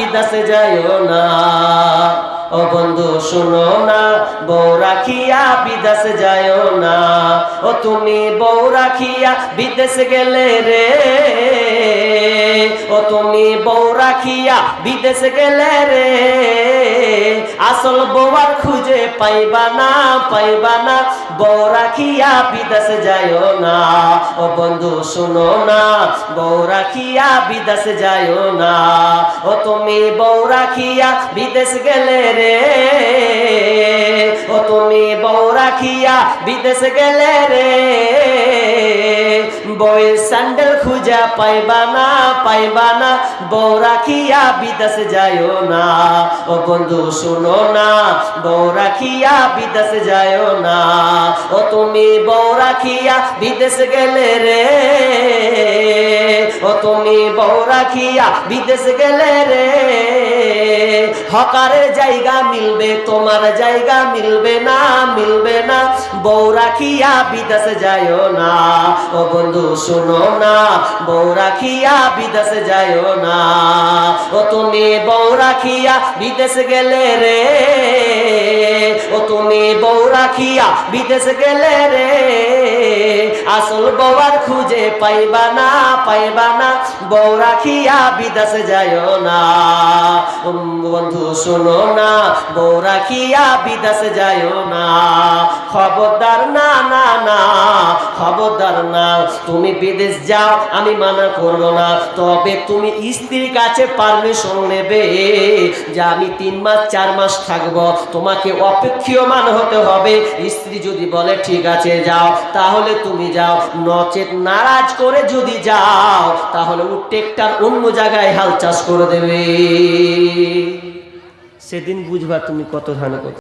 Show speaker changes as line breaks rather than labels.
বিদেশে যাইও না। ও বন্ধু, শোনো না, বউ রাখিয়া বিদেশে যাইও না। ও তুমি বউ রাখিয়া বিদেশে গেলে রে। ও তুমি বউ রাখিয়া বিদেশে গেলে রে। আসল বউয়ার খুঁজে পাইবা না পাইবা না। বউ রাখিয়া বিদেশে যাইও না। ও বন্ধু, শোনো না। বউ রাখিয়া বিদেশে যাইও না। ও তুমি বউ রাখিয়া বিদেশ গেলে রে। ও তুমি বউ রাখিয়া বিদেশ গেলে রে। বউয়ের স্যান্ডেল খুঁজা পাইবা না পাইবা না। বউ রাখিয়া বিদেশ যাইও না। ও বন্ধু, শুনো না, বউ রাখিয়া বিদেশ যাইও না। ও তুমি বউ রাখিয়া বিদেশ গেলে রে। ও তুমি বউ রাখিয়া বিদেশ গেলে রে। হকারের জায়গা মিলবে, তোমার জায়গা মিলবে না মিলবে না। বউ রাখিয়া বিদেশে যাইও না। ও বন্ধু, শুনো না, বউ রাখিয়া বিদেশে যাইও না। তুমি বউ রাখিয়া বিদেশ গেলে রে। ও তুমি বউ রাখিয়া বিদেশে গেলে রে। আসল বউয়ার খুঁজে পাইবা না পাইবা না। বউ রাখিয়া বিদেশে যাইও না। বন্ধু শোনো না। বউ রাখিয়া বিদেশে যাইও না। খবরদার না না না। খবরদার না। তুমি বিদেশ যাও, আমি মানা করব না। তবে তুমি স্ত্রীর কাছে পারমিশন নেবে যে আমি তিন মাস, চার মাস থাকব। তোমাকে অপেক্ষীয়মান হতে হবে। স্ত্রী যদি বলে, ঠিক আছে, যাও। তাহলে তুমি যাও। নচেত নারাজ করে যদি যাও, তাহলে ও টেকটার অন্য জায়গায় হাল চাষ করে দেবে। সেদিন বুঝবা তুমি কত ধান